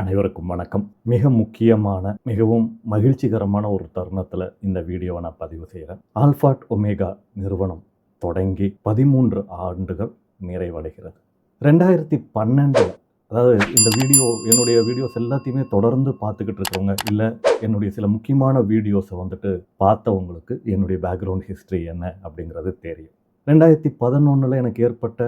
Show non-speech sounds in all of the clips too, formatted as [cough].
அனைவருக்கும் வணக்கம். மிக முக்கியமான மிகவும் மகிழ்ச்சிகரமான ஒரு தருணத்தில் இந்த வீடியோவை நான் பதிவு செய்கிறேன் ஆல்ஃபாட் ஒமேகா நிறுவனம் தொடங்கி பதிமூன்று ஆண்டுகள் நிறைவடைகிறது. ரெண்டாயிரத்தி பன்னெண்டில் அதாவது இந்த வீடியோ என்னுடைய வீடியோஸ் எல்லாத்தையுமே தொடர்ந்து பார்த்துக்கிட்டு இருக்கிறவங்க இல்லை என்னுடைய சில முக்கியமான வீடியோஸை வந்துட்டு பார்த்தவங்களுக்கு என்னுடைய பேக்ரவுண்ட் ஹிஸ்ட்ரி என்ன அப்படிங்கிறது தெரியும். ரெண்டாயிரத்தி பதினொன்றில் எனக்கு ஏற்பட்ட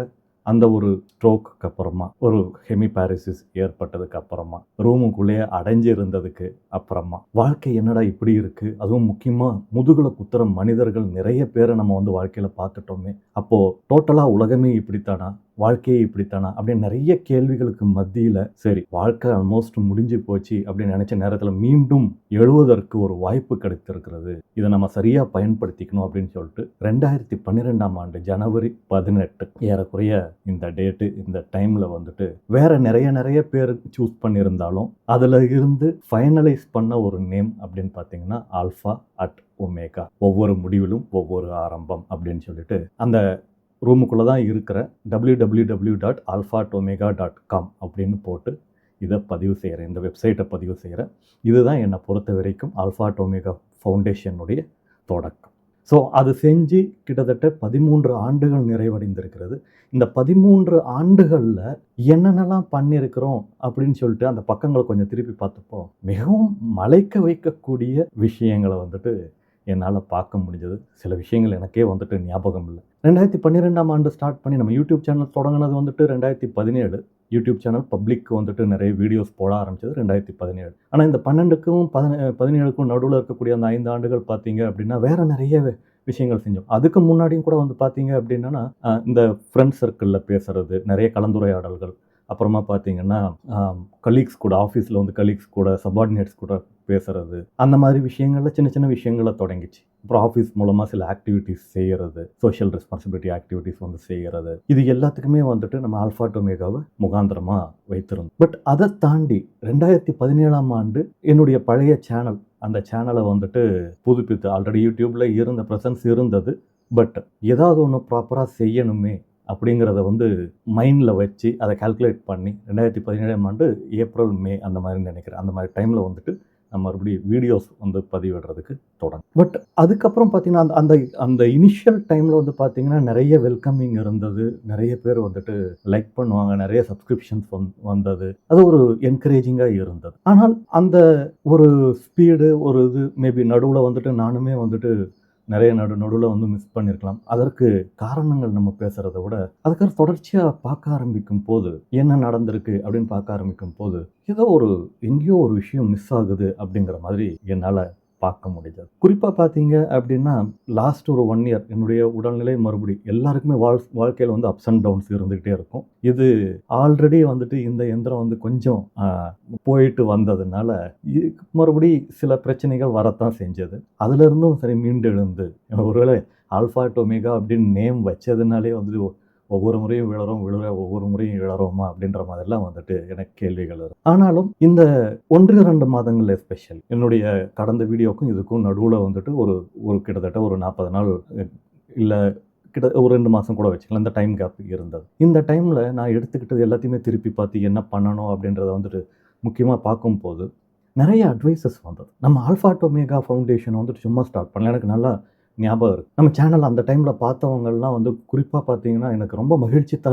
அந்த ஒரு ஸ்ட்ரோக்கு அப்புறமா ஒரு ஹெமிபாரிசிஸ் ஏற்பட்டதுக்கு அப்புறமா ரூமுக்குள்ளேயே அடைஞ்சு இருந்ததுக்கு அப்புறமா வாழ்க்கை என்னடா இப்படி இருக்குது அதுவும் முக்கியமாக முதுகில் குத்துற மனிதர்கள் நிறைய பேரை நம்ம வந்து வாழ்க்கையில் பார்த்துட்டோமே. அப்போது டோட்டலாக உலகமே இப்படித்தானா? வாழ்க்கையே இப்படித்தானா? அப்படின்னு நிறைய கேள்விகளுக்கு மத்தியில் சரி. வாழ்க்கை ஆல்மோஸ்ட் முடிஞ்சு போச்சு அப்படின்னு நினச்ச நேரத்தில் மீண்டும் எழுவதற்கு ஒரு வாய்ப்பு கிடைத்திருக்கிறது. இதை நம்ம சரியாக பயன்படுத்திக்கணும் அப்படின்னு சொல்லிட்டு ரெண்டாயிரத்தி பன்னிரெண்டாம் ஆண்டு ஜனவரி பதினெட்டு ஏறக்குறைய இந்த டேட்டு இந்த டைமில் வந்துட்டு வேற நிறைய நிறைய பேர் சூஸ் பண்ணியிருந்தாலும் அதில் இருந்து ஃபைனலைஸ் பண்ண ஒரு நேம் அப்படின்னு பார்த்தீங்கன்னா ஆல்ஃபா அட் ஒமேகா ஒவ்வொரு முடிவிலும் ஒவ்வொரு ஆரம்பம் அப்படின்னு சொல்லிட்டு அந்த ரூமுக்குள்ளே தான் இருக்கிற W W W dot alpha domega dot com அப்படின்னு போட்டு இதை பதிவு செய்கிறேன். இந்த வெப்சைட்டை பதிவு செய்கிறேன். இதுதான் என்னை பொறுத்த வரைக்கும் ஆல்ஃபா டொமேகா ஃபவுண்டேஷனுடைய தொடக்கம். ஸோ அது செஞ்சு கிட்டத்தட்ட பதிமூன்று ஆண்டுகள் நிறைவடைந்திருக்கிறது. இந்த பதிமூன்று ஆண்டுகளில் என்னென்னலாம் பண்ணியிருக்கிறோம் அப்படின்னு சொல்லிட்டு அந்த பக்கங்களை கொஞ்சம் திருப்பி பார்த்துப்போம். மிகவும் மலைக்க வைக்கக்கூடிய விஷயங்களை வந்துட்டு என்னால் பார்க்க முடிஞ்சது. சில விஷயங்கள் எனக்கே வந்துட்டு ஞாபகம் இல்லை. ரெண்டாயிரத்தி பன்னிரெண்டாம் ஆண்டு ஸ்டார்ட் பண்ணி நம்ம யூடியூப் சேனல் தொடங்கினது வந்துட்டு ரெண்டாயிரத்தி பதினேழு. யூடியூப் சேனல் பப்ளிக் வந்துட்டு நிறைய வீடியோஸ் போட ஆரம்பிச்சது ரெண்டாயிரத்தி பதினேழு. ஆனால் இந்த பன்னெண்டுக்கும் பதினே பதினேழுக்கும் நடுவில் இருக்கக்கூடிய அந்த ஐந்து ஆண்டுகள் பார்த்தீங்க அப்படின்னா வேறு நிறைய விஷயங்கள் செஞ்சோம். அதுக்கு முன்னாடியும் கூட வந்து பார்த்தீங்க அப்படின்னா இந்த ஃப்ரெண்ட் சர்க்கிளில் பேசுறது நிறைய கலந்துரையாடல்கள். அப்புறமா பார்த்தீங்கன்னா கலீக்ஸ் கூட ஆஃபீஸில் வந்து கலீக்ஸ் கூட சபார்டினேட்ஸ் கூட பேசுறது. அந்த மாதிரி விஷயங்களில் சின்ன சின்ன விஷயங்களை தொடங்கிச்சு. அப்புறம் ஆஃபீஸ் மூலமாக சில ஆக்டிவிட்டீஸ் செய்கிறது சோஷியல் ரெஸ்பான்சிபிலிட்டி ஆக்டிவிட்டீஸ் வந்து செய்கிறது இது எல்லாத்துக்குமே வந்துட்டு நம்ம ஆல்ஃபா டொமேகாவை முகாந்திரமாக வைத்திருந்தோம். பட் அதை தாண்டி ரெண்டாயிரத்தி பதினேழாம் ஆண்டு என்னுடைய பழைய சேனல் அந்த சேனலை வந்துட்டு புதுப்பித்து ஆல்ரெடி யூடியூப்பில் இருந்த ப்ரெசன்ஸ் இருந்தது. பட் ஏதாவது ஒன்று ப்ராப்பராக செய்யணுமே அப்படிங்கிறத வந்து மைண்டில் வச்சு அதை கால்குலேட் பண்ணி ரெண்டாயிரத்தி பதினேழாம் ஆண்டு ஏப்ரல் மே அந்த மாதிரி நினைக்கிறேன். அந்த மாதிரி டைமில் வந்துட்டு நம்ம மறுபடியும் வீடியோஸ் வந்து பதிவிடுறதுக்கு தொடங்கும் பட் அதுக்கப்புறம் பார்த்தீங்கன்னா அந்த அந்த அந்த இனிஷியல் டைமில் வந்து பார்த்தீங்கன்னா நிறைய வெல்கமிங் இருந்தது. நிறைய பேர் வந்துட்டு லைக் பண்ணுவாங்க. நிறைய சப்ஸ்கிரிப்ஷன்ஸ் வந்தது. அது ஒரு என்கரேஜிங்காக இருந்தது. ஆனால் அந்த ஒரு ஸ்பீடு ஒரு இது மேபி நடுவில் வந்துட்டு நானுமே வந்துட்டு நிறைய நடு நடுவில் வந்து மிஸ் பண்ணியிருக்கலாம் அதற்கு காரணங்கள் நம்ம பேசுகிறத விட அதுக்காக தொடர்ச்சியாக பார்க்க ஆரம்பிக்கும் போது என்ன நடந்திருக்கு அப்படின்னு பார்க்க ஆரம்பிக்கும் போது ஏதோ ஒரு எங்கேயோ ஒரு விஷயம் மிஸ் ஆகுது அப்படிங்கிற மாதிரி என்னால் பார்க்க முடிஞ்சது. குறிப்பாக பார்த்தீங்க அப்படின்னா லாஸ்ட் ஒரு ஒன் இயர் என்னுடைய உடல்நிலை மறுபடி எல்லாருக்குமே வாழ் வாழ்க்கையில் வந்து அப்ஸ் அண்ட் டவுன்ஸ் இருந்துக்கிட்டே இருக்கும். இது ஆல்ரெடி வந்துட்டு இந்த எந்திரம் வந்து கொஞ்சம் போயிட்டு வந்ததுனால மறுபடி சில பிரச்சனைகள் வரத்தான் செஞ்சது. அதுலேருந்தும் சரி மீண்டெழுந்து ஒருவேளை ஆல்ஃபா டொமேகா அப்படின்னு நேம் வச்சதுனாலே வந்துட்டு ஒவ்வொரு முறையும் விழறோம் விழுற ஒவ்வொரு முறையும் விழறோமா அப்படின்ற மாதிரிலாம் வந்துட்டு எனக்கு கேள்விகள் வரும். ஆனாலும் இந்த ஒன்று இரண்டு மாதங்கள் எஸ்பெஷல் என்னுடைய கடந்த வீடியோக்கும் இதுக்கும் நடுவில் வந்துட்டு ஒரு ஒரு கிட்டத்தட்ட ஒரு நாற்பது நாள் இல்லை கிட்ட ஒரு ரெண்டு மாதம் கூட வச்சுக்கலாம் இந்த டைம் கேப் இருந்தது. இந்த டைமில் நான் எடுத்துக்கிட்டது எல்லாத்தையுமே திருப்பி பார்த்து என்ன பண்ணணும் அப்படின்றத வந்துட்டு முக்கியமாக பார்க்கும்போது நிறைய அட்வைசஸ் வந்தது. நம்ம ஆல்ஃபா டொமேகா ஃபவுண்டேஷன் வந்துட்டு சும்மா ஸ்டார்ட் பண்ணல. எனக்கு நல்லா ஞாபகம் இருக்குது நம்ம சேனல் அந்த டைமில் பார்த்தவங்கள்லாம் வந்து குறிப்பாக பார்த்தீங்கன்னா எனக்கு ரொம்ப மகிழ்ச்சி த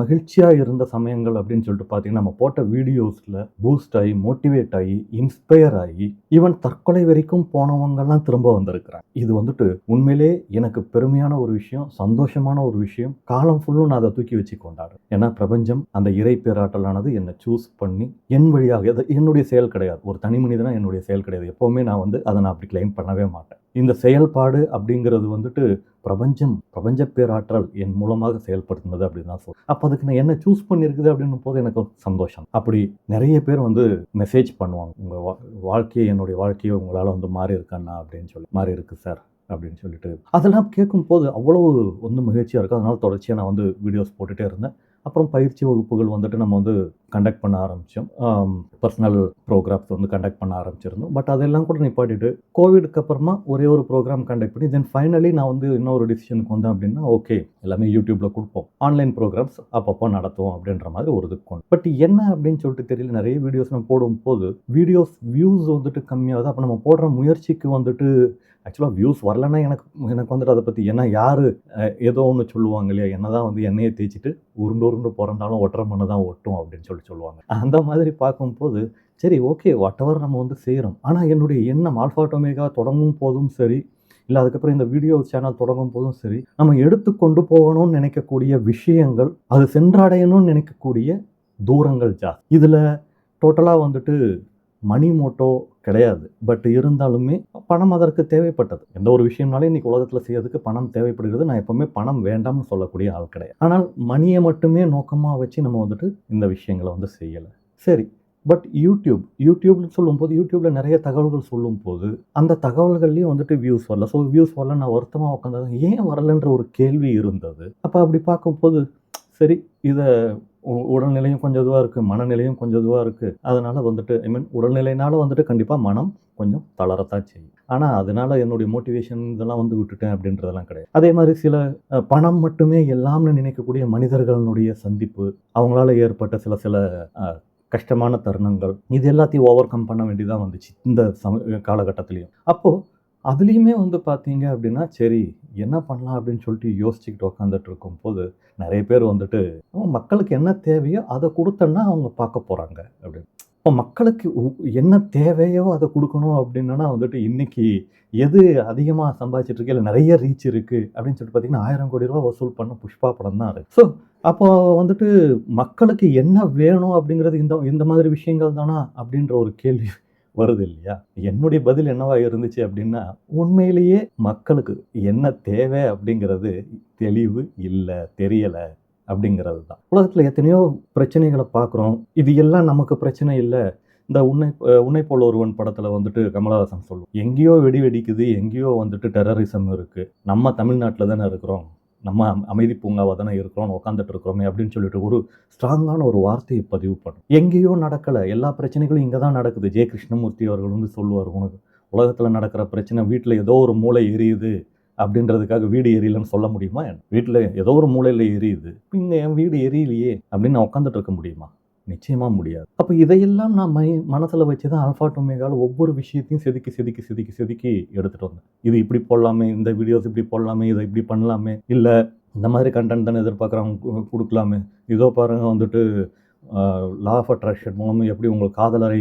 மகிழ்ச்சியாக இருந்த சமயங்கள் அப்படின்னு சொல்லிட்டு பார்த்தீங்கன்னா நம்ம போட்ட வீடியோஸில் பூஸ்ட் ஆகி மோட்டிவேட் ஆகி இன்ஸ்பயர் ஆகி ஈவன் தற்கொலை வரைக்கும் போனவங்கெல்லாம் திரும்ப வந்திருக்கிறாங்க. இது வந்துட்டு உண்மையிலே எனக்கு பெருமையான ஒரு விஷயம் சந்தோஷமான ஒரு விஷயம். காலம் ஃபுல்லும் நான் அதை தூக்கி வச்சு கொண்டாடுறேன் ஏன்னா பிரபஞ்சம் அந்த இறை பேராட்டலானது என்னை சூஸ் பண்ணி என் வழியாக என்னுடைய செயல் கிடையாது. ஒரு தனி மனிதனா என்னுடைய செயல் கிடையாது. எப்போவுமே நான் வந்து அதை நான் அப்படி கிளைம் பண்ணவே மாட்டேன். இந்த செயல்பாடு அப்படிங்கிறது வந்துட்டு பிரபஞ்சம் பிரபஞ்ச பேராற்றல் என் மூலமாக செயல்படுத்துனது அப்படின்னு தான் சொல்றேன். அப்போ அதுக்கு நான் என்ன சூஸ் பண்ணியிருக்குது அப்படின்னும் போது எனக்கு ஒரு சந்தோஷம். அப்படி நிறைய பேர் வந்து மெசேஜ் பண்ணுவாங்க. உங்கள் வா வாழ்க்கையை என்னுடைய வாழ்க்கையை உங்களால் வந்து மாறி இருக்கண்ணா அப்படின்னு சொல்லி. மாறி இருக்கு சார் அப்படின்னு சொல்லிட்டு. அதெல்லாம் கேட்கும்போது அவ்வளோ வந்து மகிழ்ச்சியாக இருக்கும் அதனால் தொடர்ச்சியாக நான் வந்து வீடியோஸ் போட்டுகிட்டே இருந்தேன். அப்புறம் பயிற்சி வகுப்புகள் வந்துட்டு நம்ம வந்து கண்டக்ட் பண்ண ஆரம்பித்தோம் பர்சனல் ப்ரோக்ராம்ஸ் வந்து கண்டக்ட் பண்ண ஆரம்பிச்சிருந்தோம். பட் அதெல்லாம் கூட நிப்பாட்டிட்டு கோவிடுக்கு அப்புறமா ஒரே ஒரு ப்ரோக்ராம் கண்டக்ட் பண்ணி தென் ஃபைனலி நான் வந்து இன்னொரு டிசிஷனுக்கு வந்தேன் அப்படின்னா ஓகே எல்லாமே யூடியூப்பில் கொடுப்போம். ஆன்லைன் ப்ரோக்ராம்ஸ் அப்பப்போ நடத்துவோம் அப்படின்ற மாதிரி ஒரு இதுக்கு கொண்டு. பட் என்ன அப்படின்னு சொல்லிட்டு தெரியல. நிறைய வீடியோஸ் நம்ம போடும்போது வீடியோஸ் வியூஸ் வந்துட்டு கம்மியாகுது. அப்போ நம்ம போடுற முயற்சிக்கு வந்துட்டு ஆக்சுவலாக வியூஸ் வரலன்னா எனக்கு எனக்கு வந்துட்டு அதை பற்றி ஏன்னா யார் ஏதோ ஒன்று சொல்லுவாங்க இல்லையா? என்ன தான் வந்து எண்ணெயை தேய்ச்சிட்டு உருண்டு உருண்டு பிறந்தாலும் ஒட்டுற மண்ணு தான் ஒட்டும் அப்படின்னு சொல்லி சொல்லுவாங்க. அந்த மாதிரி பார்க்கும்போது சரி ஓகே வாட்டவர் நம்ம வந்து செய்கிறோம் ஆனால் என்னுடைய எண்ணம் ஆல்ஃபாட்டோமேகா தொடங்கும் போதும் சரி இல்லை அதுக்கப்புறம் இந்த வீடியோ சேனல் தொடங்கும் போதும் சரி நம்ம எடுத்து கொண்டு போகணும்னு நினைக்கக்கூடிய விஷயங்கள் அது சென்றடையணும்னு நினைக்கக்கூடிய தூரங்கள் ஜாஸ்தி. இதில் டோட்டலாக வந்துட்டு மணி மோட்டோ கிடையாது. பட் இருந்தாலுமே பணம் அதற்கு தேவைப்பட்டது. எந்த ஒரு விஷயம்னாலும் இன்னைக்கு உலகத்தில் செய்யறதுக்கு பணம் தேவைப்படுகிறது. நான் எப்பவுமே பணம் வேண்டாம்னு சொல்லக்கூடிய ஆள் கிடையாது. ஆனால் மணியை மட்டுமே நோக்கமாக வச்சு நம்ம வந்துட்டு இந்த விஷயங்களை வந்து செய்யலை. சரி பட் யூடியூப் யூடியூப்னு சொல்லும்போது யூடியூப்பில் நிறைய தகவல்கள் சொல்லும்போது அந்த தகவல்கள்லேயும் வந்துட்டு வியூஸ் வரல. ஸோ வியூஸ் வரல நான் வருத்தமாக உட்காந்தது ஏன் வரலன்ற ஒரு கேள்வி இருந்தது. அப்போ அப்படி பார்க்கும்போது சரி இதை உடல்நிலையும் கொஞ்சம் இதுவாக இருக்குது மனநிலையும் கொஞ்சம் இதுவாக இருக்குது அதனால் வந்துட்டு ஐ மீன் உடல்நிலைனால வந்துட்டு கண்டிப்பாக மனம் கொஞ்சம் தளரத்தான் செய்யும். ஆனால் அதனால் என்னுடைய மோட்டிவேஷன் இதெல்லாம் வந்து விட்டுட்டேன் அப்படின்றதெல்லாம் கிடையாது. அதே மாதிரி சில பணம் மட்டுமே எல்லாம்னு நினைக்கக்கூடிய மனிதர்களுடைய சந்திப்பு அவங்களால ஏற்பட்ட சில சில கஷ்டமான தருணங்கள் இது எல்லாத்தையும் ஓவர் கம் பண்ண வேண்டியதாக வந்துச்சு இந்த சம காலகட்டத்திலையும். அப்போது அதுலேயுமே வந்து பார்த்தீங்க அப்படின்னா சரி என்ன பண்ணலாம் அப்படின்னு சொல்லிட்டு யோசிச்சுக்கிட்டு உட்காந்துட்ருக்கும் போது நிறைய பேர் வந்துட்டு "ஓ, மக்களுக்கு என்ன தேவையோ அதை கொடுத்தோன்னா அவங்க பார்க்க போகிறாங்க அப்படின்னு. இப்போ மக்களுக்கு உ- என்ன தேவையோ அதை கொடுக்கணும் அப்படின்னா வந்துட்டு இன்றைக்கி எது அதிகமாக சம்பாதிச்சிட்டு இருக்கு இல்லை நிறைய ரீச் இருக்குது அப்படின்னு சொல்லிட்டு பார்த்தீங்கன்னா ஆயிரம் கோடி ரூபா வசூல் பண்ண புஷ்பா படம் தான் இருக்குது ஸோ அப்போ வந்துட்டு மக்களுக்கு என்ன வேணும் அப்படிங்கிறது இந்த இந்த மாதிரி விஷயங்கள் தானா அப்படின்ற ஒரு கேள்வி வருது இல்லையா என்னுடைய பதில் என்னவா இருந்துச்சு அப்படின்னா உண்மையிலேயே மக்களுக்கு என்ன தேவை அப்படிங்கிறது தெளிவு இல்லை தெரியலை அப்படிங்கிறது தான். உலகத்தில் எத்தனையோ பிரச்சனைகளை பார்க்குறோம். இது எல்லாம் நமக்கு பிரச்சனை இல்லை. இந்த உன்னை உன்னை போல் ஒருவன் படத்தில் வந்துட்டு கமலஹாசன் சொல்லுவோம் எங்கேயோ வெடி வெடிக்குது எங்கேயோ வந்துட்டு டெரரிசம் இருக்குது நம்ம தமிழ்நாட்டில் தானே இருக்கிறோம். நம்ம அமைதி பூங்காவாக தானே இருக்கிறோம் உட்காந்துட்டு இருக்கிறோமே அப்படின்னு சொல்லிட்டு ஒரு ஸ்ட்ராங்கான ஒரு வார்த்தையை பதிவு பண்ணும். எங்கேயோ நடக்கலை எல்லா பிரச்சனைகளும் இங்கே தான் நடக்குது. ஜெய கிருஷ்ணமூர்த்தி அவர்கள் வந்து சொல்லுவார் உனக்கு உலகத்தில் நடக்கிற பிரச்சனை வீட்டில் ஏதோ ஒரு மூளை எரியுது அப்படின்றதுக்காக வீடு எரியலன்னு சொல்ல முடியுமா வீட்டில் ஏதோ ஒரு மூலையில் எரியுது. இங்கே என் வீடு எரியலையே அப்படின்னு நான் உட்காந்துட்டு இருக்க முடியுமா? நிச்சயமாக முடியாது. அப்போ இதையெல்லாம் நான் மை மனசில் வச்சு தான் அல்ஃபா டொமேகாவில் ஒவ்வொரு விஷயத்தையும் செதுக்கி செதுக்கி செதுக்கி செதுக்கி எடுத்துகிட்டு வந்தேன். இது இப்படி போடலாமே இந்த வீடியோஸ் இப்படி போடலாமே இதை இப்படி பண்ணலாமே இல்லை இந்த மாதிரி கண்டென்ட் தானே எதிர்பார்க்குறவங்க கொடுக்கலாமே. இதோ பாருங்க வந்துட்டு லா ஆஃப் அட்ராக்ஷன் மூலமாக எப்படி உங்கள் காதலரை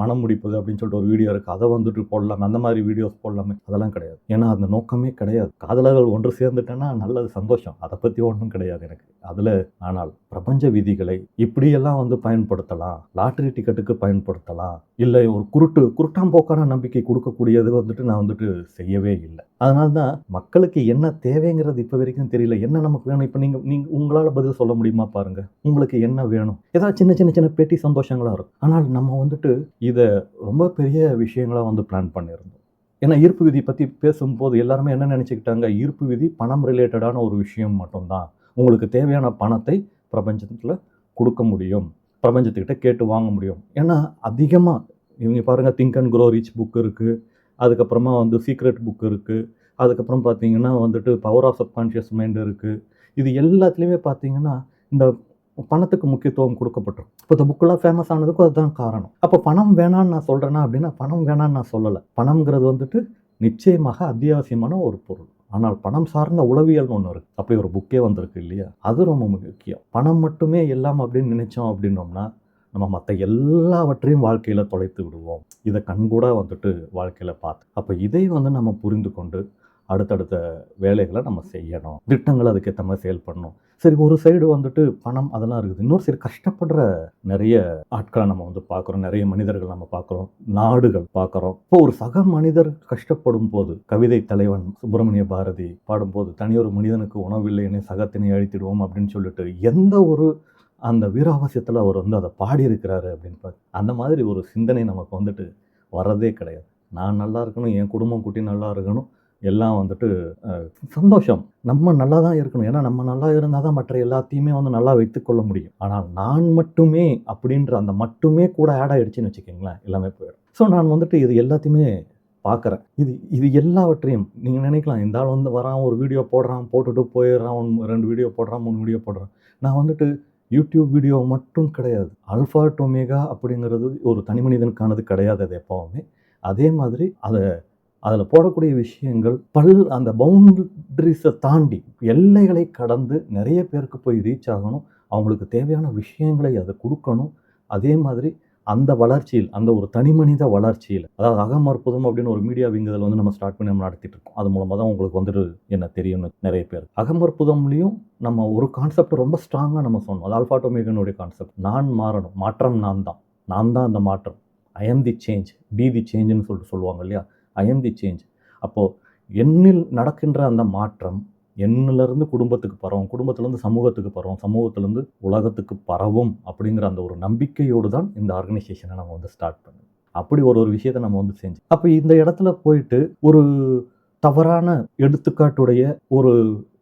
மனம் முடிப்பது அப்படின்னு சொல்லிட்டு ஒரு வீடியோ இருக்குது அதை வந்துட்டு போடலாமே. அந்த மாதிரி வீடியோஸ் போடலாமே. அதெல்லாம் கிடையாது. ஏன்னா அந்த நோக்கமே கிடையாது. காதலர்கள் ஒன்று சேர்ந்துட்டேன்னா நல்லது சந்தோஷம். அதை பற்றி ஒன்றும் கிடையாது எனக்கு. அதில் ஆனால் பிரபஞ்ச விதிகளை இப்படியெல்லாம் வந்து பயன்படுத்தலாம். லாட்டரி டிக்கெட்டுக்கு பயன்படுத்தலாம். இல்லை ஒரு குருட்டு குருட்டாம்போக்கான நம்பிக்கை கொடுக்கக்கூடியது வந்துட்டு நான் வந்துட்டு செய்யவே இல்லை. அதனால தான் மக்களுக்கு என்ன தேவைங்கிறது இப்போ வரைக்கும் தெரியல. என்ன நமக்கு வேணும்? இப்போ நீங்கள் நீங்கள் உங்களால் பதில் சொல்ல முடியுமா பாருங்கள் உங்களுக்கு என்ன வேணும்? ஏதாவது சின்ன சின்ன சின்ன பேட்டி சந்தோஷங்களாக இருக்கும். ஆனால் நம்ம வந்துட்டு இதை ரொம்ப பெரிய விஷயங்களாக வந்து பிளான் பண்ணியிருந்தோம். ஏன்னா ஈர்ப்பு விதி பற்றி பேசும்போது எல்லாருமே என்ன நினச்சிக்கிட்டாங்க? ஈர்ப்பு விதி பணம் ரிலேட்டடான ஒரு விஷயம் மட்டும்தான். உங்களுக்கு தேவையான பணத்தை பிரபஞ்சத்தில் கொடுக்க முடியும். பிரபஞ்சத்துக்கிட்ட கேட்டு வாங்க முடியும். ஏன்னா அதிகமாக இவங்க பாருங்கள் think and grow rich book இருக்குது அதுக்கப்புறமா வந்து சீக்ரெட் புக் இருக்குது அதுக்கப்புறம் பார்த்தீங்கன்னா வந்துட்டு பவர் ஆஃப் சப்கான்ஷியஸ் மைண்ட் இருக்குது இது எல்லாத்துலேயுமே பார்த்தீங்கன்னா இந்த பணத்துக்கு முக்கியத்துவம் கொடுக்கப்பட்டிருக்கும். இப்போ இந்த புக்கெல்லாம் ஃபேமஸ் ஆனதுக்கும் அதுதான் காரணம். அப்போ பணம் வேணான்னு நான் சொல்கிறேன்னா அப்படின்னா பணம் வேணான்னு நான் சொல்லலை. பணம்ங்கிறது வந்துட்டு நிச்சயமாக அத்தியாவசியமான ஒரு பொருள். ஆனால் பணம் சார்ந்த உளவியல்னு ஒன்று இருக்குது அப்படி ஒரு புக்கே வந்திருக்கு இல்லையா? அது ரொம்ப முக்கியம். பணம் மட்டுமே எல்லாம் அப்படின்னு நினைச்சோம் அப்படின்னோம்னா நம்ம மற்ற எல்லாவற்றையும் வாழ்க்கையில் தொலைத்து விடுவோம். இதை கண்கூட வந்துட்டு வாழ்க்கையில் பார்த்து அப்போ இதை வந்து நம்ம புரிந்து கொண்டு அடுத்தடுத்த வேலைகளை நம்ம செய்யணும். திட்டங்களை அதுக்கேற்ற மாதிரி செயல்படணும் சரி ஒரு சைடு வந்துட்டு பணம் அதெல்லாம் இருக்குது. இன்னொரு சைடு கஷ்டப்படுற நிறைய ஆட்களை நம்ம வந்து பார்க்குறோம் நிறைய மனிதர்கள் நம்ம பார்க்குறோம் நாடுகள் பார்க்குறோம் இப்போ ஒரு சக மனிதர் கஷ்டப்படும் போது கவிதை தலைவன் சுப்பிரமணிய பாரதி பாடும்போது தனியொரு மனிதனுக்கு உணவில்லை சகத்தினை அழித்திடுவோம் அப்படின்னு சொல்லிட்டு எந்த ஒரு அந்த வீராவசியத்தில் அவர் வந்து அதை பாடியிருக்கிறாரு அப்படின்னு பார்த்து அந்த மாதிரி ஒரு சிந்தனை நமக்கு வந்துட்டு வர்றதே கிடையாது. நான் நல்லா இருக்கணும் என் குடும்பம் குட்டி நல்லா இருக்கணும் எல்லாம் வந்துட்டு சந்தோஷம். நம்ம நல்லா தான் இருக்கணும். ஏன்னா நம்ம நல்லா இருந்தால் தான் மற்ற எல்லாத்தையுமே வந்து நல்லா வைத்துக்கொள்ள முடியும். ஆனால் நான் மட்டுமே அப்படின்ற அந்த மட்டுமே கூட ஆட் ஆகிடுச்சின்னு வச்சுக்கோங்களேன் எல்லாமே போயிடும். ஸோ நான் வந்துட்டு இது எல்லாத்தையுமே பார்க்குறேன் இது இது எல்லாவற்றையும் நீங்கள் நினைக்கலாம். இந்த ஆள் வந்து வரான் ஒரு வீடியோ போடுறான் போட்டுட்டு போயிடுறான் ஒன்று ரெண்டு வீடியோ போடுறான் மூணு வீடியோ போடுறான். நான் வந்துட்டு யூடியூப் வீடியோ மட்டும் கிடையாது. அல்ஃபா டொமேகா அப்படிங்கிறது ஒரு தனி மனிதனுக்கானது கிடையாது அது எப்போவுமே. அதே மாதிரி அதை அதில் போடக்கூடிய விஷயங்கள் பல் அந்த பவுண்ட்ரிஸை தாண்டி எல்லைகளை கடந்து நிறைய பேருக்கு போய் ரீச் ஆகணும். அவங்களுக்கு தேவையான விஷயங்களை அதை கொடுக்கணும். அதே மாதிரி அந்த வளர்ச்சியில் அந்த ஒரு தனி மனித வளர்ச்சியில் அதாவது அகமற்புதம் அப்படின்னு ஒரு மீடியா விங்குதல் வந்து நம்ம ஸ்டார்ட் பண்ணி நம்ம நடத்திட்டு இருக்கோம். அது மூலமாக தான் உங்களுக்கு வந்துட்டு என்ன தெரியும்னு நிறைய பேர். அகமற்புதம்லேயும் நம்ம ஒரு கான்செப்ட் ரொம்ப ஸ்ட்ராங்காக நம்ம சொன்னோம் அது ஆல்ஃபாட்டோமேகனுடைய கான்செப்ட் நான் மாறணும். மாற்றம் நான் தான். நான் தான் அந்த மாற்றம். I'm the change be the சேஞ்சுன்னு சொல்லிட்டு சொல்லுவாங்க இல்லையா? ஐஎம் தி சேஞ்ச் அப்போது என்னில் நடக்கின்ற அந்த மாற்றம் என்னிலிருந்து குடும்பத்துக்கு பரவும் குடும்பத்திலேருந்து சமூகத்துக்கு பரவும் சமூகத்திலேருந்து உலகத்துக்கு பரவும் அப்படிங்கிற அந்த ஒரு நம்பிக்கையோடு தான் இந்த ஆர்கனைசேஷனை நம்ம வந்து ஸ்டார்ட் பண்ணோம் அப்படி ஒரு ஒரு விஷயத்தை நம்ம வந்து செஞ்சு அப்போ இந்த இடத்துல போயிட்டு ஒரு தவறான எடுத்துக்காட்டுடைய ஒரு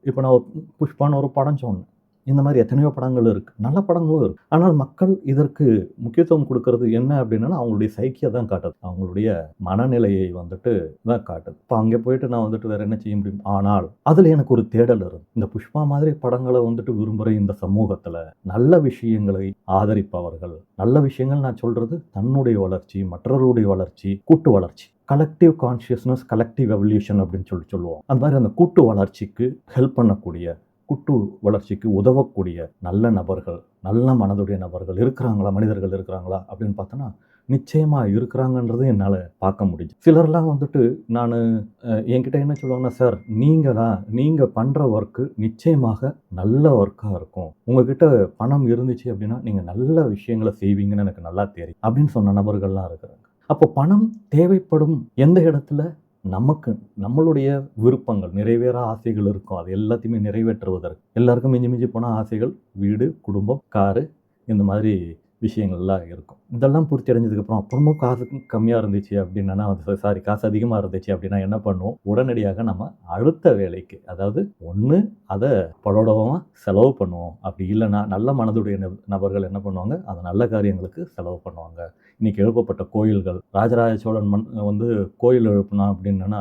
இப்போ நான் ஒரு புஷ்பான ஒரு படம் சொன்னேன். இந்த மாதிரி எத்தனையோ படங்கள் இருக்குது நல்ல படங்களும் இருக்குது ஆனால் மக்கள் இதற்கு முக்கியத்துவம் கொடுக்கறது என்ன அப்படின்னா அவங்களுடைய சைக்கியை தான் காட்டுது. அவங்களுடைய மனநிலையை வந்துட்டு தான் காட்டுது. இப்போ அங்கே போயிட்டு நான் வந்துட்டு வேறு என்ன செய்ய முடியும்? ஆனால் அதில் எனக்கு ஒரு தேடல் இருக்கு. இந்த புஷ்பா மாதிரி படங்களை வந்துட்டு விரும்புகிற இந்த சமூகத்தில் நல்ல விஷயங்களை ஆதரிப்பவர்கள் நல்ல விஷயங்கள் நான் சொல்கிறது தன்னுடைய வளர்ச்சி மற்றவர்களுடைய வளர்ச்சி கூட்டு வளர்ச்சி. கலெக்டிவ் கான்ஷியஸ்னஸ் கலெக்டிவ் எவல்யூஷன் அப்படின்னு சொல்லி சொல்லுவோம். அந்த மாதிரி அந்த கூட்டு வளர்ச்சிக்கு ஹெல்ப் பண்ணக்கூடிய கூட்டு வளர்ச்சிக்கு உதவக்கூடிய நல்ல நபர்கள் நல்ல மனதுடைய நபர்கள் இருக்கிறாங்களா? மனிதர்கள் இருக்கிறாங்களா? அப்படின்னு பார்த்தோன்னா நிச்சயமாக இருக்கிறாங்கன்றது என்னால் பார்க்க முடிஞ்சு. சிலர்லாம் வந்துட்டு நான் என்கிட்ட என்ன சொல்லுவாங்கன்னா சார் நீங்களா நீங்கள் பண்ணுற ஒர்க்கு நிச்சயமாக நல்ல ஒர்க்காக இருக்கும். உங்ககிட்ட பணம் இருந்துச்சு அப்படின்னா நீங்கள் நல்ல விஷயங்களை செய்வீங்கன்னு எனக்கு நல்லா தெரியும். அப்படின்னு சொன்ன நபர்கள்லாம் இருக்கிறாங்க. அப்போ பணம் தேவைப்படும் எந்த இடத்துல? நமக்கு நம்மளுடைய விருப்பங்கள் நிறைவேற ஆசைகள் இருக்கும் அது எல்லாத்தையுமே நிறைவேற்றுவதற்கு எல்லாருக்கும் மிஞ்சி மிஞ்சி போன ஆசைகள் வீடு குடும்பம் காரு இந்த மாதிரி விஷயங்கள்லாம் இருக்கும். இதெல்லாம் பூர்த்தி அடைஞ்சதுக்கப்புறம் அப்புறமும் காசு கம்மியாக இருந்துச்சு அப்படின்னா சாரி காசு அதிகமாக இருந்துச்சு அப்படின்னா என்ன பண்ணுவோம்? உடனடியாக நம்ம அடுத்த வேலைக்கு அதாவது ஒன்று அதை படோடவமாக செலவு பண்ணுவோம். அப்படி இல்லைன்னா நல்ல மனதுடைய நபர்கள் என்ன பண்ணுவாங்க? அதை நல்ல காரியங்களுக்கு செலவு பண்ணுவாங்க. இன்றைக்கி எழுப்பப்பட்ட கோயில்கள். ராஜராஜ சோழன் மண் வந்து கோயில் எழுப்பினான் அப்படின்னா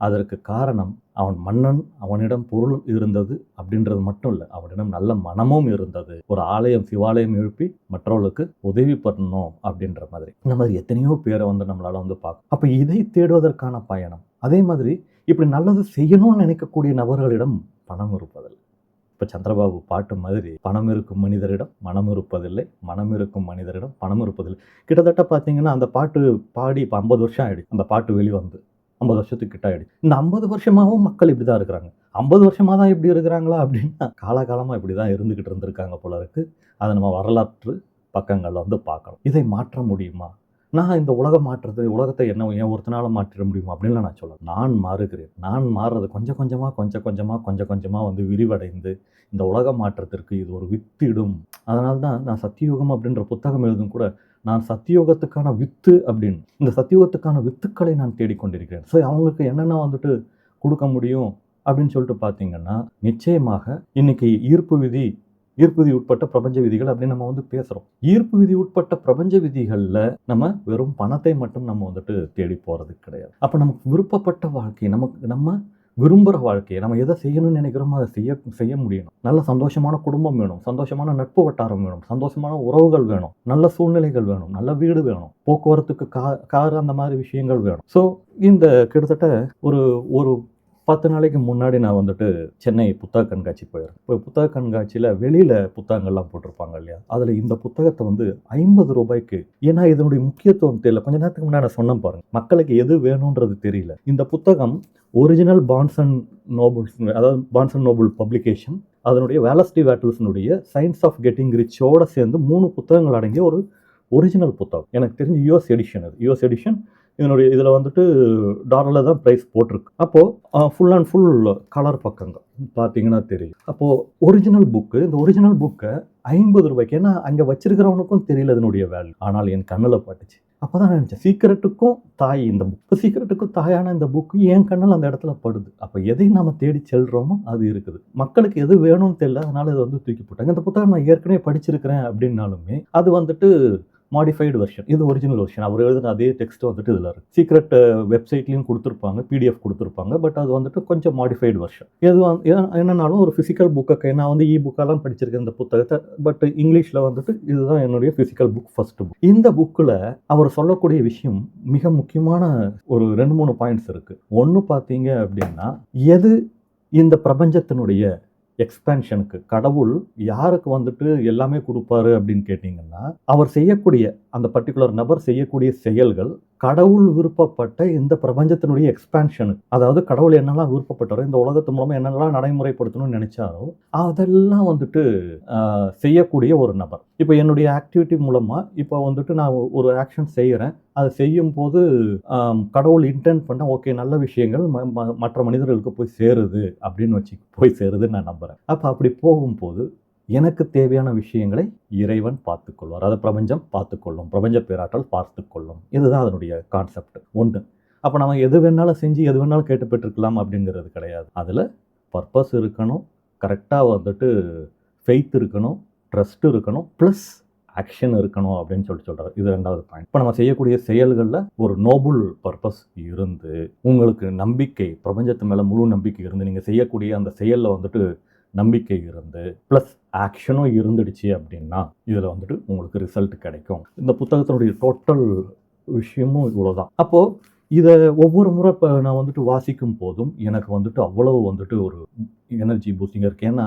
அதற்கு காரணம் அவன் மன்னன் அவனிடம் பொருள் இருந்தது அப்படின்றது மட்டும் இல்லை அவனிடம் நல்ல மனமும் இருந்தது. ஒரு ஆலயம் சிவாலயம் எழுப்பி மற்றவர்களுக்கு உதவி பண்ணணும் அப்படின்ற மாதிரி. இந்த மாதிரி எத்தனையோ பேரை வந்து நம்மளால் வந்து பார்க்கும் அப்போ இதை தேடுவதற்கான பயணம். அதே மாதிரி இப்படி நல்லது செய்யணும்னு நினைக்கக்கூடிய நபர்களிடம் பணம் இருப்பதில்லை. இப்போ சந்திரபாபு பாட்டு மாதிரி பணம் இருக்கும் மனிதரிடம் மனம் இருப்பதில்லை மனம் இருக்கும் மனிதரிடம் பணம் இருப்பதில்லை. கிட்டத்தட்ட பார்த்தீங்கன்னா அந்த பாட்டு பாடி இப்போ ஐம்பது வருஷம் ஆகிடுச்சு அந்த பாட்டு வெளிவந்து ஐம்பது வருஷத்துக்கு கிட்ட ஆகிடுச்சு இந்த ஐம்பது வருஷமாகவும் மக்கள் இப்படி தான் இருக்கிறாங்க. ஐம்பது வருஷமாக தான் இப்படி இருக்கிறாங்களா அப்படின்னா காலகாலமாக இப்படி தான் இருந்துக்கிட்டு இருந்திருக்காங்க போல இருக்குது அதை நம்ம வரலாற்று பக்கங்களில் வந்து பார்க்கணும். இதை மாற்ற முடியுமா? நான் இந்த உலகம் மாற்றுறது உலகத்தை என்ன ஏன் ஒருத்தனால மாற்றிட முடியுமா? அப்படின்னு நான் சொல்ல நான் மாறுகிறேன். நான் மாறுறது கொஞ்சம் கொஞ்சமாக கொஞ்சம் கொஞ்சமாக கொஞ்சம் கொஞ்சமாக வந்து விரிவடைந்து இந்த உலக மாற்றத்திற்கு இது ஒரு வித்திடும். அதனால தான் நான் சத்தியுகம் அப்படின்ற புத்தகம் எழுதும் கூட நான் சத்தியோகத்துக்கான வித்து அப்படின்னு இந்த சத்தியோகத்துக்கான வித்துக்களை நான் தேடிக்கொண்டிருக்கிறேன். ஸோ அவங்களுக்கு என்னென்ன வந்துட்டு கொடுக்க முடியும் அப்படின்னு சொல்லிட்டு பார்த்தீங்கன்னா நிச்சயமாக இன்னைக்கு ஈர்ப்பு விதி ஈர்ப்பு விதி உட்பட்ட பிரபஞ்ச விதிகள் அப்படின்னு நம்ம வந்து பேசுகிறோம் ஈர்ப்பு விதி உட்பட்ட பிரபஞ்ச விதிகளில் நம்ம வெறும் பணத்தை மட்டும் நம்ம வந்துட்டு தேடி போகிறது கிடையாது. அப்போ நமக்கு விருப்பப்பட்ட வாழ்க்கை நமக்கு நம்ம விரும்புகிற வாழ்க்கையை நம்ம எதை செய்யணும்னு நினைக்கிறோமோ அதை செய்ய செய்ய முடியணும். நல்ல சந்தோஷமான குடும்பம் வேணும் சந்தோஷமான நட்பு வட்டாரம் வேணும் சந்தோஷமான உறவுகள் வேணும் நல்ல சூழ்நிலைகள் வேணும் நல்ல வீடு வேணும் போக்குவரத்துக்கு கா கார் அந்த மாதிரி விஷயங்கள் வேணும். ஸோ இந்த கிட்டத்தட்ட ஒரு ஒரு பத்து நாளைக்கு முன்னாடி நான் வந்துட்டு சென்னை புத்தக கண்காட்சி போயிடுறேன் இப்போ புத்தக கண்காட்சியில் வெளியில் புத்தகங்கள்லாம் போட்டிருப்பாங்க இல்லையா? அதில் இந்த புத்தகத்தை வந்து ஐம்பது ரூபாய்க்கு ஏன்னா இதனுடைய முக்கியத்துவம் தெரியல. கொஞ்ச நேரத்துக்கு முன்னாடி நான் சொன்னேன் பாருங்க. மக்களுக்கு எது வேணுன்றது தெரியல. இந்த புத்தகம் ஒரிஜினல் பான்சன் நோபல்ஸ் அதாவது பான்சன் நோபல் பப்ளிகேஷன் அதனுடைய வேலஸ்டி வேட்டல்ஸினுடைய சயின்ஸ் ஆஃப் கெட்டிங் ரிச்சோட சேர்ந்து மூணு புத்தகங்கள் அடங்கிய ஒரு ஒரிஜினல் புத்தகம். எனக்கு தெரிஞ்சு யூஎஸ் எடிஷன் அது. யூஎஸ் எடிஷன் இதனுடைய இதில் வந்துட்டு டாலரில் தான் ப்ரைஸ் போட்டிருக்கு. அப்போது ஃபுல் அண்ட் ஃபுல் கலர் பக்கங்கள் பார்த்தீங்கன்னா தெரியும். அப்போது ஒரிஜினல் புக்கு இந்த ஒரிஜினல் புக்கை ஐம்பது ரூபாய்க்கு ஏன்னா அங்கே வச்சிருக்கிறவனுக்கும் தெரியல இதனுடைய வேல்யூ ஆனால் என் கண்ணில் பட்டுச்சு. அப்போ தான் நினச்சேன் சீக்கிரட்டுக்கும் தாய் இந்த புக்கு சீக்கிரட்டுக்கும் தாயான இந்த புக்கு என் கண்ணில் அந்த இடத்துல படுது. அப்போ எதை நம்ம தேடி செல்கிறோமோ அது இருக்குது. மக்களுக்கு எது வேணும்னு தெரியல அதனால் இதை வந்து தூக்கி போட்டாங்க. இந்த புத்தகம் நான் ஏற்கனவே படிச்சிருக்கிறேன் அப்படின்னாலுமே அது வந்துட்டு மாடிஃபைடு வெர்ஷன் இது ஒரிஜினல் வெர்ஷன் அவர் எழுதின அதே டெக்ஸ்ட் வந்துட்டு இதில் இருக்குது சீக்ரெட் வெப்சைட்லேயும் uh, கொடுத்துருப்பாங்க பிடிஎஃப் கொடுத்துருப்பாங்க பட் அது வந்துட்டு கொஞ்சம் மாடிஃபைடு வெர்ஷன் எது என்னன்னாலும் ஒரு ஃபிசிக்கல் புக்கை நான் வந்து இ புக்கெல்லாம் படிச்சிருக்கேன் இந்த புத்தகத்தை பட் இங்கிலீஷில் வந்துட்டு இதுதான் என்னுடைய ஃபிசிக்கல் புக் ஃபர்ஸ்ட் புக் இந்த புக்கில் அவர் சொல்லக்கூடிய விஷயம் மிக முக்கியமான ஒரு ரெண்டு மூணு பாயிண்ட்ஸ் இருக்குது ஒன்று பார்த்தீங்க அப்படின்னா எது இந்த பிரபஞ்சத்தினுடைய எக்ஸ்பேன்ஷனுக்கு கடவுள் யாருக்கு வந்துட்டு எல்லாமே கொடுப்பாரு அப்படின்னு கேட்டிங்கன்னா அவர் செய்யக்கூடிய அந்த பர்டிகுலர் நபர் செய்யக்கூடிய செயல்கள் கடவுள் விருப்பப்பட்ட இந்த பிரபஞ்சத்தினுடைய எக்ஸ்பேன்ஷனுக்கு அதாவது கடவுள் என்னெல்லாம் விருப்பப்பட்டாரோ இந்த உலகத்து மூலமாக என்னெல்லாம் நடைமுறைப்படுத்தணும்னு நினச்சாரோ அதெல்லாம் வந்துட்டு செய்யக்கூடிய ஒரு நபர். இப்போ என்னுடைய ஆக்டிவிட்டி மூலமாக இப்போ வந்துட்டு நான் ஒரு ஆக்ஷன் செய்கிறேன் அதை செய்யும் போது கடவுள் இன்டென்ட் பண்ண ஓகே நல்ல விஷயங்கள் ம- ம- மற்ற மனிதர்களுக்கு போய் சேருது அப்படின்னு வச்சு போய் சேருதுன்னு நான் நம்புகிறேன் அப்போ அப்படி போகும்போது எனக்கு தேவையான விஷயங்களை இறைவன் பார்த்துக்கொள்வார். அதை பிரபஞ்சம் பார்த்துக்கொள்ளும் பிரபஞ்ச பேராற்றல் பார்த்துக்கொள்ளும். இதுதான் அதனுடைய கான்செப்ட் ஒன்று அப்போ நம்ம எது வேணாலும் செஞ்சு எது வேணாலும் கேட்டு பெற்றுக்கலாம் அப்படிங்கிறது கிடையாது. அதில் பர்பஸ் இருக்கணும் கரெக்டாக வந்துட்டு ஃபெய்த் இருக்கணும் ட்ரஸ்ட் இருக்கணும் ப்ளஸ் ஆக்ஷன் இருக்கணும் அப்படின்னு சொல்லிட்டு சொல்கிறார் இது ரெண்டாவது பாயிண்ட் இப்போ நம்ம செய்யக்கூடிய செயல்களில் ஒரு நோபல் பர்பஸ் இருந்து உங்களுக்கு நம்பிக்கை பிரபஞ்சத்து மேலே முழு நம்பிக்கை இருந்து நீங்கள் செய்யக்கூடிய அந்த செயலில் வந்துட்டு நம்பிக்கை இருந்து ப்ளஸ் ஆக்ஷனும் இருந்துடுச்சு அப்படின்னா இதில் வந்துட்டு உங்களுக்கு ரிசல்ட் கிடைக்கும். இந்த புத்தகத்தினுடைய டோட்டல் விஷயமும் இவ்வளோதான் அப்போது இதை ஒவ்வொரு முறை இப்போ நான் வந்துட்டு வாசிக்கும் போதும் எனக்கு வந்துட்டு அவ்வளவு வந்துட்டு ஒரு எனர்ஜி பூஸ்டிங்காக இருக்கு. ஏன்னா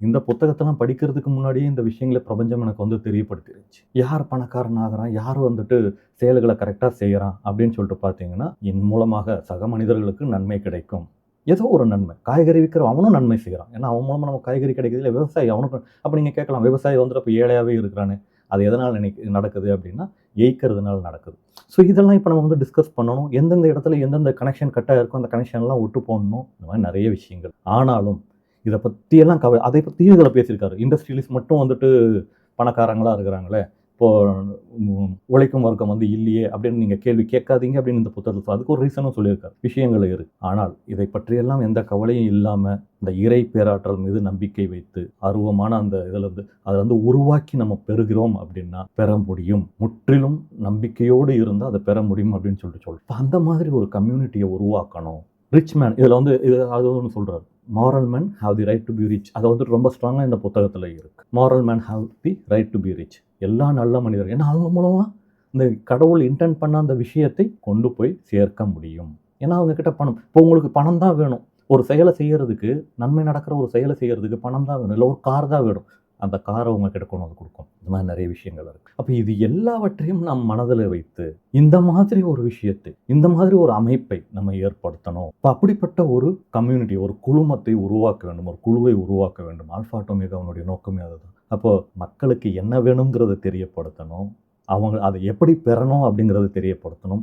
இந்த புத்தகத்தெல்லாம் படிக்கிறதுக்கு முன்னாடியே இந்த விஷயங்களை பிரபஞ்சம் எனக்கு வந்து தெரியப்படுத்திருச்சு யார் பணக்காரன் ஆகிறான்? யார் வந்துட்டு செயல்களை கரெக்டாக செய்கிறான் அப்படின்னு சொல்லிட்டு பார்த்தீங்கன்னா என் மூலமாக சக மனிதர்களுக்கு நன்மை கிடைக்கும். ஏதோ ஒரு நன்மை. காய்கறி விற்கிற அவனும் நன்மை செய்கிறான். ஏன்னா அவன் மூலமாக நம்ம காய்கறி கிடைக்குது இல்லை விவசாயி அவனுக்கு அப்போ நீங்கள் கேட்கலாம் விவசாயி வந்துட்டு அப்போ ஏழையாகவே இருக்கிறானே. அது எதனால் நினைக்க நடக்குது அப்படின்னா ஏய்க்கிறதுனால நடக்குது. ஸோ இதெல்லாம் இப்போ நம்ம வந்து டிஸ்கஸ் பண்ணணும். எந்தெந்த இடத்துல எந்தெந்த கனெக்ஷன் கட்டாக இருக்கோ அந்த கனெக்ஷன்லாம் விட்டு போடணும். இந்த மாதிரி நிறைய விஷயங்கள். ஆனாலும் இதை பற்றியெல்லாம் கவ அதை பற்றியும் இதில் பேசியிருக்காரு. இண்டஸ்ட்ரியலிஸ்ட் மட்டும் வந்துட்டு பணக்காரங்களாக இருக்கிறாங்களே. இப்போது உழைக்கும் வர்க்கம் வந்து இல்லையே அப்படின்னு நீங்கள் கேள்வி கேட்காதீங்க அப்படின்னு இந்த புத்தகத்தில் அதுக்கு ஒரு ரீசனும் சொல்லியிருக்காரு. விஷயங்கள் இருக்கு ஆனால் இதை பற்றியெல்லாம் எந்த கவலையும் இல்லாமல் இந்த இறை பேராற்றல் மீது நம்பிக்கை வைத்து அருவமான அந்த இதில் இருந்து அதை வந்து உருவாக்கி நம்ம பெறுகிறோம் அப்படின்னா பெற முடியும். முற்றிலும் நம்பிக்கையோடு இருந்தால் அதை பெற முடியும் அப்படின்னு சொல்லிட்டு சொல்கிறோம் அந்த மாதிரி ஒரு கம்யூனிட்டியை உருவாக்கணும். ரிச் மேன் இதில் வந்து இது அது ஒன்று சொல்கிறார் moral man have the right to be rich அதை வந்துட்டு ரொம்ப ஸ்ட்ராங்காக இந்த புத்தகத்தில் இருக்குது moral man have the right to be rich எல்லா நல்ல மனிதர்கள். ஏன்னா அவங்க மூலமாக இந்த கடவுள் இன்டென்ட் பண்ண அந்த விஷயத்தை கொண்டு போய் சேர்க்க முடியும். ஏன்னா அவங்கக்கிட்ட பணம். இப்போ உங்களுக்கு பணம் தான் வேணும். ஒரு செயலை செய்கிறதுக்கு நன்மை நடக்கிற ஒரு செயலை செய்கிறதுக்கு பணம் தான் வேணும். இல்லை ஒரு கார் தான் வேணும். அந்த காரை அவங்க கிட்ட கொண்டு வந்து கொடுக்கும். இந்த மாதிரி நிறைய விஷயங்கள் இருக்குது அப்போ இது எல்லாவற்றையும் நம் மனதில் வைத்து இந்த மாதிரி ஒரு விஷயத்தை இந்த மாதிரி ஒரு அமைப்பை நம்ம ஏற்படுத்தணும். இப்போ அப்படிப்பட்ட ஒரு கம்யூனிட்டி ஒரு குழுமத்தை உருவாக்க வேண்டும். ஒரு குழுவை உருவாக்க வேண்டும். ஆல்ஃபா அவனுடைய நோக்கமே அதுதான். அப்போது மக்களுக்கு என்ன வேணுங்கிறத தெரியப்படுத்தணும். அவங்க அதை எப்படி பெறணும் அப்படிங்கிறத தெரியப்படுத்தணும்.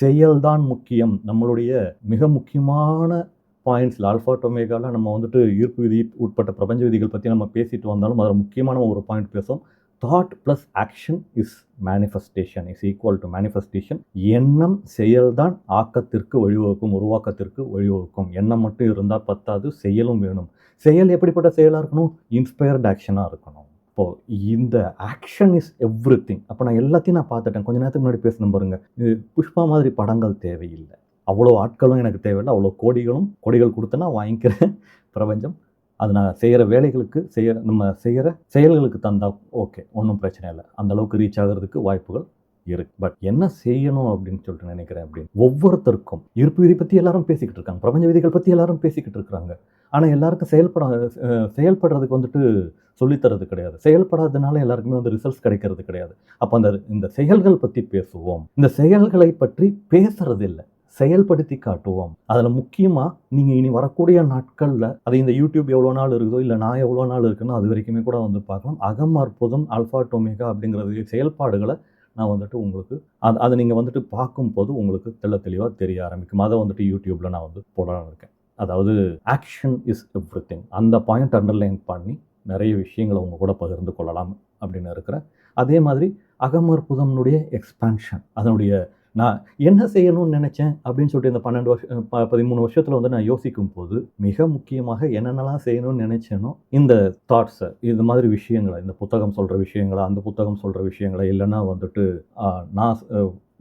செயல்தான் முக்கியம். நம்மளுடைய மிக முக்கியமான பாயிண்ட்ஸில் ஆல்ஃபா டொமேகாவில் நம்ம வந்துட்டு ஈர்ப்பு விதி உட்பட்ட பிரபஞ்ச விதிகள் பற்றி நம்ம பேசிட்டு வந்தாலும் அதில் முக்கியமான ஒரு பாயிண்ட் பேசும். Thought plus action is manifestation is equal to manifestation எண்ணம் செயல்தான் ஆக்கத்திற்கு வழிவகுக்கும் உருவாக்கத்திற்கு வழிவகுக்கும். எண்ணம் மட்டும் இருந்தால் பத்தாது செயலும் வேணும். செயல் எப்படிப்பட்ட செயலாக இருக்கணும்? இன்ஸ்பயர்ட் ஆக்ஷனாக இருக்கணும். இப்போது இந்த ஆக்ஷன் இஸ் எவ்ரி திங் அப்போ நான் எல்லாத்தையும் நான் பார்த்துட்டேன். கொஞ்ச நேரத்துக்கு முன்னாடி பேசணும் பாருங்க. புஷ்பா மாதிரி படங்கள் தேவையில்லை. அவ்வளோ ஆட்களும் எனக்கு தேவையில்லை. அவ்வளோ கோடிகளும் கொடிகள் கொடுத்தனா வாங்கிக்கிறேன் [laughs] பிரபஞ்சம். அது நான் செய்கிற வேலைகளுக்கு செய்கிற நம்ம செய்கிற செயல்களுக்கு தந்தால் ஓகே ஒன்றும் பிரச்சனை இல்லை. அந்தளவுக்கு ரீச் ஆகிறதுக்கு வாய்ப்புகள் இருக்கு. பட் என்ன செய்யணும் அப்படின்னு சொல்லிட்டு நினைக்கிறேன் அப்படின்னு ஒவ்வொருத்தருக்கும் இருப்பு விதி பற்றி எல்லாரும் பேசிக்கிட்டு இருக்காங்க. பிரபஞ்ச விதிகள் பற்றி எல்லாரும் பேசிக்கிட்டு இருக்காங்க. ஆனால் எல்லாருக்கும் செயல்பட செயல்படுறதுக்கு வந்துட்டு சொல்லித்தரது கிடையாது. செயல்படாதனால எல்லாருக்குமே வந்து ரிசல்ட்ஸ் கிடைக்கிறது கிடையாது. அப்போ அந்த இந்த செயல்கள் பற்றி பேசுவோம். இந்த செயல்களை பற்றி பேசுறது இல்லை செயல்படுத்தி காட்டுவோம். அதில் முக்கியமாக நீங்கள் இனி வரக்கூடிய நாட்களில் அது இந்த யூடியூப் எவ்வளோ நாள் இருக்குதோ இல்லை நான் எவ்வளோ நாள் இருக்குன்னு அது வரைக்குமே கூட வந்து பார்க்கலாம். அகம் அற்புதம் அல்ஃபா டொமேகா அப்படிங்கிறது செயல்பாடுகளை நான் வந்துட்டு உங்களுக்கு அது அதை நீங்கள் வந்துட்டு பார்க்கும்போது உங்களுக்கு தெள்ள தெளிவாக தெரிய ஆரம்பிக்கும். அதை வந்துட்டு யூடியூப்பில் நான் வந்து போடலாம் இருக்கேன். அதாவது ஆக்ஷன் இஸ் எவ்ரி திங் அந்த பாயிண்ட் அண்டர்லைன் பண்ணி நிறைய விஷயங்களை உங்கள் கூட பகிர்ந்து கொள்ளலாம் அப்படின்னு இருக்கிறேன். அதே மாதிரி அகமற்புதம்னுடைய எக்ஸ்பான்ஷன் அதனுடைய நான் என்ன செய்யணும்னு நினச்சேன் அப்படின்னு சொல்லிட்டு இந்த பன்னெண்டு வருஷம் ப பதிமூணு வருஷத்தில் வந்து நான் யோசிக்கும் போது மிக முக்கியமாக என்னென்னலாம் செய்யணும்னு நினச்சேனோ இந்த தாட்ஸை இது மாதிரி விஷயங்களை இந்த புத்தகம் சொல்கிற விஷயங்களை அந்த புத்தகம் சொல்கிற விஷயங்களை இல்லைன்னா வந்துட்டு நான்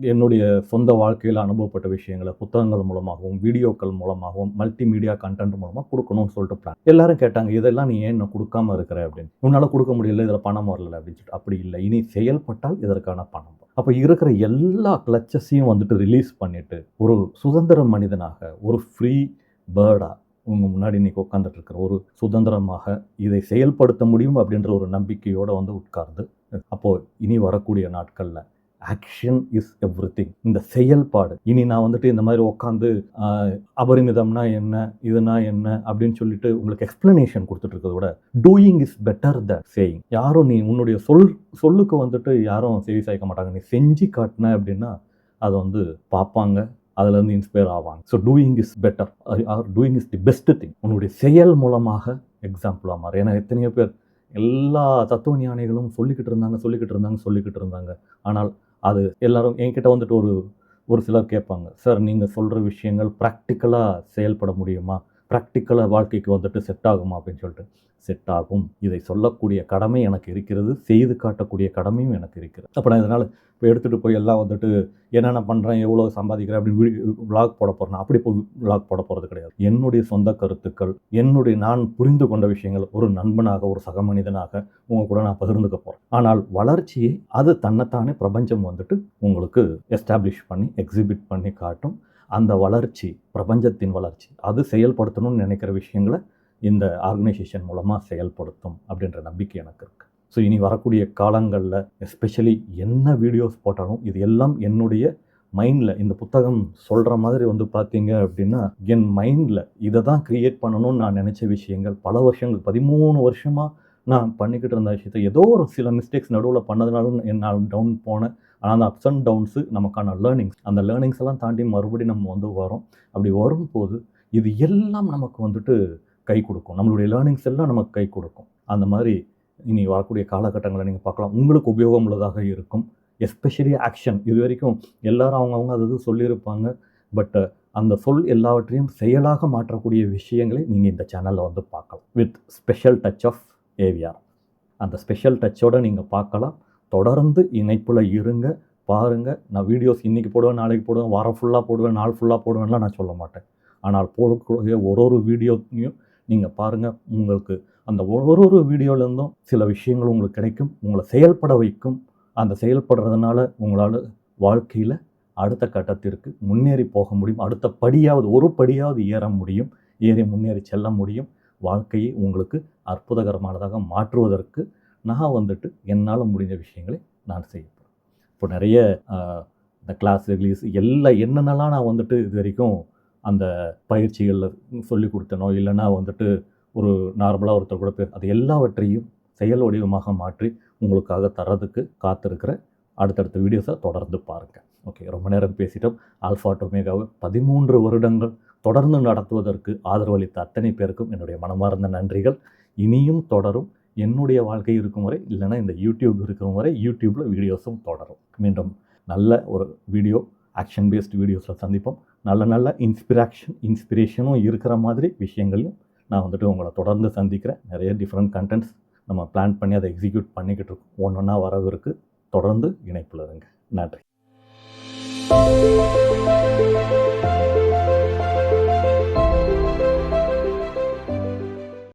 என்னுடைய சொந்த வாழ்க்கையில் அனுபவப்பட்ட விஷயங்களை புத்தகங்கள் மூலமாகவும் வீடியோக்கள் மூலமாகவும் மல்டிமீடியா கண்டென்ட் மூலமாக கொடுக்கணும்னு சொல்லிட்டு பிளான் எல்லாரும் கேட்டாங்க இதெல்லாம் நீ ஏன் இன்னும் கொடுக்காம இருக்கிற? அப்படின்னு. உன்னால் கொடுக்க முடியல இதில் பணம் வரல அப்படின்னு சொல்லிட்டு. அப்படி இல்லை. இனி செயல்பட்டால் இதற்கான பணம் வரும். அப்போ இருக்கிற எல்லா கிளச்சஸையும் வந்துட்டு ரிலீஸ் பண்ணிவிட்டு ஒரு சுதந்திர மனிதனாக ஒரு ஃப்ரீ பேர்டாக உங்கள் முன்னாடி இன்றைக்கி உட்காந்துட்டு இருக்கிற ஒரு சுதந்திரமாக இதை செயல்படுத்த முடியும் அப்படின்ற ஒரு நம்பிக்கையோடு வந்து உட்கார்ந்து அப்போது இனி வரக்கூடிய நாட்களில் ஆக்ஷன் இஸ் எவ்ரி திங் இந்த செயல்பாடு. இனி நான் வந்துட்டு இந்த மாதிரி உட்காந்து அபரிமிதம்னா என்ன இதுனா என்ன அப்படின்னு சொல்லிட்டு உங்களுக்கு எக்ஸ்பிளனேஷன் கொடுத்துட்டு இருக்கிறத விட doing is better than saying யாரும் நீ உன்னுடைய சொல் சொல்லுக்கு வந்துட்டு யாரும் செவி சாய்க்க மாட்டாங்க. நீ செஞ்சு காட்டின அப்படின்னா அதை வந்து பார்ப்பாங்க. அதுலேருந்து இன்ஸ்பயர் ஆவாங்க. So doing is better or doing is the best thing உன்னுடைய செயல் மூலமாக எக்ஸாம்பிளாக மாறும் ஏன்னா எத்தனையோ பேர் எல்லா தத்துவ ஞானிகளும் சொல்லிக்கிட்டு இருந்தாங்க சொல்லிக்கிட்டு இருந்தாங்க சொல்லிக்கிட்டு இருந்தாங்க. ஆனால் அது எல்லாரும் என்கிட்ட வந்துட்டு ஒரு ஒரு சிலர் கேட்பாங்க சார் நீங்கள் சொல்கிற விஷயங்கள் ப்ராக்டிக்கலாக செயல்பட முடியுமா? ப்ராக்டிக்கலாக வாழ்க்கைக்கு வந்துட்டு செட் ஆகுமா அப்படின்னு சொல்லிட்டு செட் ஆகும். இதை சொல்லக்கூடிய கடமை எனக்கு இருக்கிறது செய்து காட்டக்கூடிய கடமையும் எனக்கு இருக்கிறது. அப்போ நான் இதனால் இப்போ எடுத்துகிட்டு போய் எல்லாம் வந்துட்டு என்னென்ன பண்ணுறேன் எவ்வளோ சம்பாதிக்கிறேன் அப்படின்னு விளாக் போட போகிறேன் அப்படி போய் விளாக் போட போகிறது கிடையாது. என்னுடைய சொந்த கருத்துக்கள் என்னுடைய நான் புரிந்து கொண்ட விஷயங்கள் ஒரு நண்பனாக ஒரு சக மனிதனாக உங்கள் கூட நான் பகிர்ந்துக்க போகிறேன் ஆனால் வளர்ச்சியை அது தன்னைத்தானே பிரபஞ்சம் வந்துட்டு உங்களுக்கு எஸ்டாப்ளிஷ் பண்ணி எக்ஸிபிட் பண்ணி காட்டும். அந்த வளர்ச்சி பிரபஞ்சத்தின் வளர்ச்சி அது செயல்படுத்தணும்னு நினைக்கிற விஷயங்களை இந்த ஆர்கனைசேஷன் மூலமாக செயல்படுத்தும் அப்படின்ற நம்பிக்கை எனக்கு இருக்குது ஸோ இனி வரக்கூடிய காலங்களில் எஸ்பெஷலி என்ன வீடியோஸ் போட்டாலும் இது எல்லாம் என்னுடைய மைண்டில் இந்த புத்தகம் சொல்கிற மாதிரி வந்து பார்த்தீங்க அப்படின்னா என் மைண்டில் இதை தான் க்ரியேட் பண்ணணும்னு நான் நினச்ச விஷயங்கள் பல வருஷங்கள் பதிமூணு வருஷமாக நான் பண்ணிக்கிட்டு இருந்த விஷயத்தை ஏதோ ஒரு சில மிஸ்டேக்ஸ் நடுவில் பண்ணதுனாலும் என்னால் டவுன் போனேன். ஆனால் அந்த அப்ஸ் அண்ட் டவுன்ஸு நமக்கான லேர்னிங்ஸ் அந்த லேர்னிங்ஸ் எல்லாம் தாண்டி மறுபடியும் நம்ம வந்து வரோம். அப்படி வரும்போது இது எல்லாம் நமக்கு வந்துட்டு கை கொடுக்கும். நம்மளுடைய லேர்னிங்ஸ் எல்லாம் நமக்கு கை கொடுக்கும். அந்த மாதிரி இனி வரக்கூடிய காலகட்டங்களை நீங்கள் பார்க்கலாம். உங்களுக்கு உபயோகம் உள்ளதாக இருக்கும். எஸ்பெஷலி ஆக்ஷன் இது வரைக்கும் எல்லோரும் அவங்கவுங்க அது இது சொல்லியிருப்பாங்க. பட் அந்த சொல் எல்லாவற்றையும் செயலாக மாற்றக்கூடிய விஷயங்களை நீங்கள் இந்த சேனலில் வந்து பார்க்கலாம். With special touch of AVR அந்த ஸ்பெஷல் டச்சோடு நீங்கள் பார்க்கலாம். தொடர்ந்து இணைப்பில் இருங்க பாருங்கள் நான் வீடியோஸ் இன்றைக்கி போடுவேன் நாளைக்கு போடுவேன் வாரம் ஃபுல்லாக போடுவேன் நாள் ஃபுல்லாக போடுவேன்லாம் நான் சொல்ல மாட்டேன். ஆனால் போடக்கூடிய ஒரு ஒரு வீடியோத்தையும் நீங்கள் பாருங்கள் உங்களுக்கு அந்த ஒரு ஒரு வீடியோலேருந்தும் சில விஷயங்கள் உங்களுக்கு கிடைக்கும். உங்களை செயல்பட வைக்கும். அந்த செயல்படுறதுனால உங்களால் வாழ்க்கையில் அடுத்த கட்டத்திற்கு முன்னேறி போக முடியும். அடுத்த படியாவது ஒரு படியாவது ஏற முடியும். ஏறி முன்னேறி செல்ல முடியும். வாழ்க்கையை உங்களுக்கு அற்புதகரமானதாக மாற்றுவதற்கு நான் வந்துட்டு என்னால் முடிஞ்ச விஷயங்களை நான் செய்ய போகிறேன் இப்போ நிறைய இந்த கிளாஸ் ரிலீஸ் எல்லாம் என்னென்னலாம் நான் வந்துட்டு இது வரைக்கும் அந்த பயிற்சிகளில் சொல்லி கொடுத்தனோ இல்லைன்னா வந்துட்டு ஒரு நார்மலாக ஒருத்தர் கூட பேர் அது எல்லாவற்றையும் செயல் வடிவமாக மாற்றி உங்களுக்காக தரதுக்கு காத்திருக்கிற அடுத்தடுத்த வீடியோஸை தொடர்ந்து பாருங்கள் ஓகே ரொம்ப நேரம் பேசிட்டோம். ஆல்ஃபா டொமேகாவை பதிமூன்று வருடங்கள் தொடர்ந்து நடத்துவதற்கு ஆதரவளித்த அத்தனை பேருக்கும் என்னுடைய மனமார்ந்த நன்றிகள். இனியும் தொடரும். என்னுடைய வாழ்க்கை இருக்கும் வரை இல்லைன்னா இந்த யூடியூப் இருக்கும் வரை யூடியூப்பில் வீடியோஸும் தொடரும். மீண்டும் நல்ல ஒரு வீடியோ ஆக்ஷன் பேஸ்ட் வீடியோஸில் சந்திப்போம். நல்ல நல்ல இன்ஸ்பிராக்ஷன் இன்ஸ்பிரேஷனும் இருக்கிற மாதிரி விஷயங்களையும் நான் வந்துட்டு உங்களை தொடர்ந்து சந்திக்கிறேன். நிறைய டிஃப்ரெண்ட் கண்டென்ட்ஸ் நம்ம பிளான் பண்ணி அதை எக்ஸிக்யூட் பண்ணிக்கிட்டு இருக்கோம். ஒன்று ஒன்றா வரவிருக்கு. தொடர்ந்து இணைப்பில் இருங்க. நன்றி.